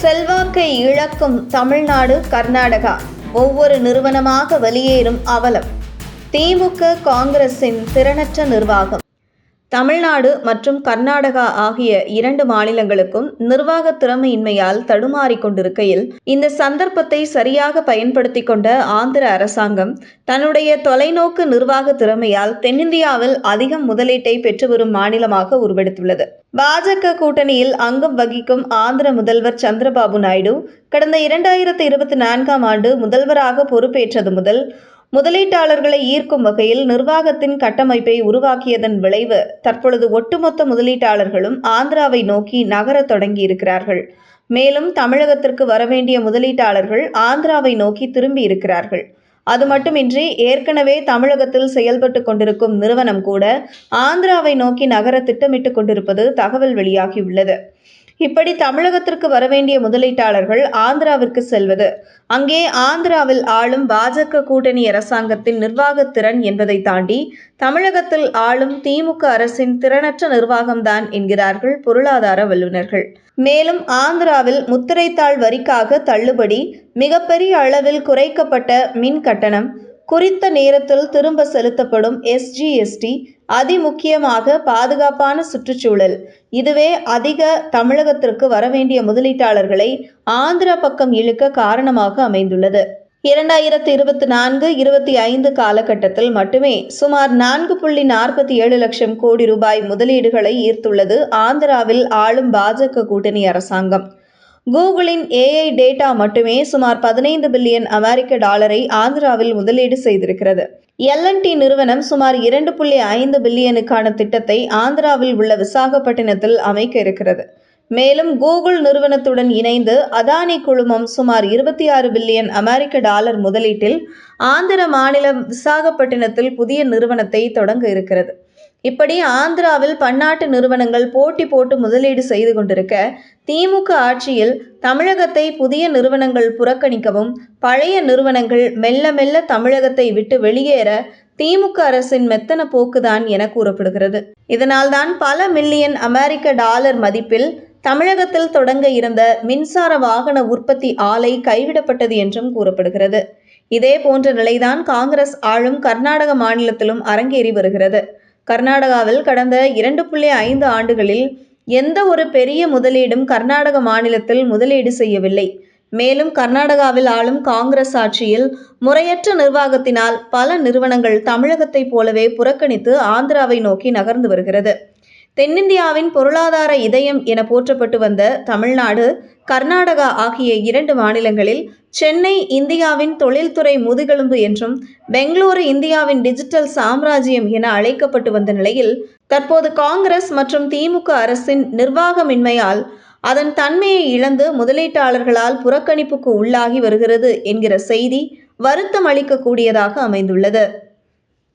செல்வாக்கை இழக்கும் தமிழ்நாடு கர்நாடகா. ஒவ்வொரு நிறுவனமாக வெளியேறும் அவலம். திமுக காங்கிரசின் திறனற்ற நிர்வாகம். தமிழ்நாடு மற்றும் கர்நாடகா ஆகிய இரண்டு மாநிலங்களுக்கும் நிர்வாக திறமையின்மையால் தடுமாறிக் கொண்டிருக்கையில் இந்த சந்தர்ப்பத்தை சரியாக பயன்படுத்திக் கொண்ட ஆந்திர அரசாங்கம் தன்னுடைய தொலைநோக்கு நிர்வாக திறமையால் தென்னிந்தியாவில் அதிகம் முதலீட்டை பெற்று வரும் மாநிலமாக உருவெடுத்துள்ளது. பாஜக கூட்டணியில் அங்கம் வகிக்கும் ஆந்திர முதல்வர் சந்திரபாபு நாயுடு கடந்த இரண்டாயிரத்தி இருபத்தி நான்காம் ஆண்டு முதல்வராக பொறுப்பேற்றது முதல் முதலீட்டாளர்களை ஈர்க்கும் வகையில் நிர்வாகத்தின் கட்டமைப்பை உருவாக்கியதன் விளைவு தற்பொழுது ஒட்டுமொத்த முதலீட்டாளர்களும் ஆந்திராவை நோக்கி நகரத் தொடங்கியிருக்கிறார்கள். மேலும் தமிழகத்திற்கு வரவேண்டிய முதலீட்டாளர்கள் ஆந்திராவை நோக்கி திரும்பி இருக்கிறார்கள். அது மட்டுமின்றி ஏற்கனவே தமிழகத்தில் செயல்பட்டு கொண்டிருக்கும் நிறுவனம் கூட ஆந்திராவை நோக்கி நகர திட்டமிட்டு கொண்டிருப்பது தகவல் வெளியாகியுள்ளது. இப்படி தமிழகத்திற்கு வரவேண்டிய முதலீட்டாளர்கள் ஆந்திராவிற்கு செல்வது. அங்கே ஆந்திராவில் ஆளும் பாஜக கூட்டணி அரசாங்கத்தின் நிர்வாகத்திறன் என்பதை தாண்டி தமிழகத்தில் ஆளும் திமுக அரசின் திறனற்ற நிர்வாகம்தான் என்கிறார்கள் பொருளாதார வல்லுநர்கள். மேலும் ஆந்திராவில் முத்திரைத்தாள் வரிக்காக தள்ளுபடி மிகப்பெரிய அளவில் குறைக்கப்பட்ட மின் கட்டணம் குறித்த நேரத்தில் திரும்ப செலுத்தப்படும் எஸ்ஜிஎஸ்டி அதிமுக்கியமாக பாதுகாப்பான சுற்றுச்சூழல். இதுவே அதிக தமிழகத்திற்கு வரவேண்டிய முதலீட்டாளர்களை ஆந்திரா பக்கம் இழுக்க காரணமாக அமைந்துள்ளது. இரண்டாயிரத்தி இருபத்தி நான்கு இருபத்தி ஐந்து காலகட்டத்தில் மட்டுமே சுமார் நான்கு புள்ளி நாற்பத்தி ஏழு லட்சம் கோடி ரூபாய் முதலீடுகளை ஈர்த்துள்ளது ஆந்திராவில் ஆளும் பாஜக கூட்டணி அரசாங்கம். கூகுளின் ஏஐ டேட்டா மட்டுமே சுமார் பதினைந்து பில்லியன் அமெரிக்க டாலரை ஆந்திராவில் முதலீடு செய்திருக்கிறது. எல்என்டி நிறுவனம் சுமார் இரண்டு புள்ளி ஐந்து பில்லியனுக்கான திட்டத்தை ஆந்திராவில் உள்ள விசாகப்பட்டினத்தில் அமைக்க இருக்கிறது. மேலும் கூகுள் நிறுவனத்துடன் இணைந்து அதானி குழுமம் சுமார் இருபத்தி ஆறு பில்லியன் அமெரிக்க டாலர் முதலீட்டில் ஆந்திர மாநிலம் விசாகப்பட்டினத்தில் புதிய நிறுவனத்தை தொடங்க இருக்கிறது. இப்படி ஆந்திராவில் பன்னாட்டு நிறுவனங்கள் போட்டி போட்டு முதலீடு செய்து கொண்டிருக்க திமுக ஆட்சியில் தமிழகத்தை புதிய நிறுவனங்கள் புறக்கணிக்கவும் பழைய நிறுவனங்கள் மெல்ல மெல்ல தமிழகத்தை விட்டு வெளியேற திமுக அரசின் மெத்தன போக்குதான் என கூறப்படுகிறது. இதனால்தான் பல மில்லியன் அமெரிக்க டாலர் மதிப்பில் தமிழகத்தில் தொடங்க இருந்த மின்சார வாகன உற்பத்தி ஆலை கைவிடப்பட்டது என்றும் கூறப்படுகிறது. இதே போன்ற நிலைதான் காங்கிரஸ் ஆளும் கர்நாடக மாநிலத்திலும் அரங்கேறி வருகிறது. கர்நாடகாவில் கடந்த இரண்டு புள்ளி ஐந்து ஆண்டுகளில் எந்த ஒரு பெரிய முதலீடும் கர்நாடக மாநிலத்தில் முதலீடு செய்யவில்லை. மேலும் கர்நாடகாவில் ஆளும் காங்கிரஸ் ஆட்சியில் முறையற்ற நிர்வாகத்தினால் பல நிறுவனங்கள் தமிழகத்தைப் போலவே புறக்கணித்து ஆந்திராவை நோக்கி நகர்ந்து வருகிறது. தென்னிந்தியாவின் பொருளாதார இதயம் என போற்றப்பட்டு வந்த தமிழ்நாடு கர்நாடகா ஆகிய இரண்டு மாநிலங்களில் சென்னை இந்தியாவின் தொழில்துறை முதுகெலும்பு என்றும் பெங்களூரு இந்தியாவின் டிஜிட்டல் சாம்ராஜ்யம் என அழைக்கப்பட்டு வந்த நிலையில் தற்போது காங்கிரஸ் மற்றும் திமுக அரசின் நிர்வாகமின்மையால் அதன் தன்மையை இழந்து முதலீட்டாளர்களால் புறக்கணிப்புக்கு உள்ளாகி வருகிறது என்கிற செய்தி வருத்தம் அளிக்கக்கூடியதாக அமைந்துள்ளது.